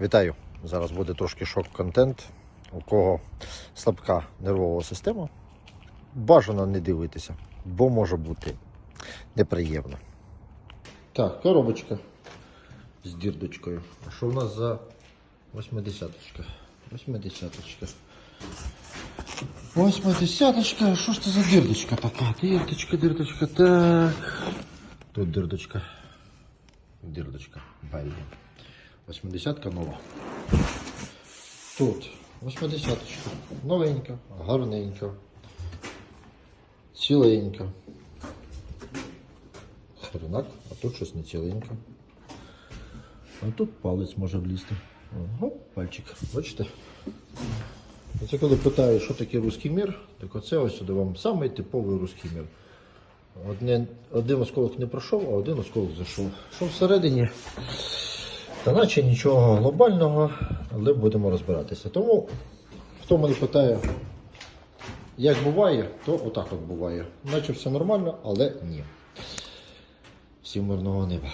Вітаю! Зараз буде трошки шок-контент. У кого слабка нервова система. Бажано не дивитися, бо може бути неприємно. Так, коробочка з дірдочкою. А що в нас за 80-очка? 80-очка. 80-очка, що ж це за дірдочка така? Дірдочка, дірдочка, так. Тут дірдочка. Дірдочка. Бельгія. 80-ка нова. Тут 80-ка. Новенька, гарненька. Ціленька. Хренак, а тут щось не ціленьке. А тут палець може влізти. Ого, пальчик. Бачите? Оце коли питаю, що таке русський мір, так оце ось сюди вам самий типовий русський мір. Одне, один осколок не пройшов, а один осколок зайшов. Що всередині? Та наче нічого глобального, але будемо розбиратися. Тому, хто мене питає, як буває, то отак от буває. Наче все нормально, але ні. Всім мирного неба.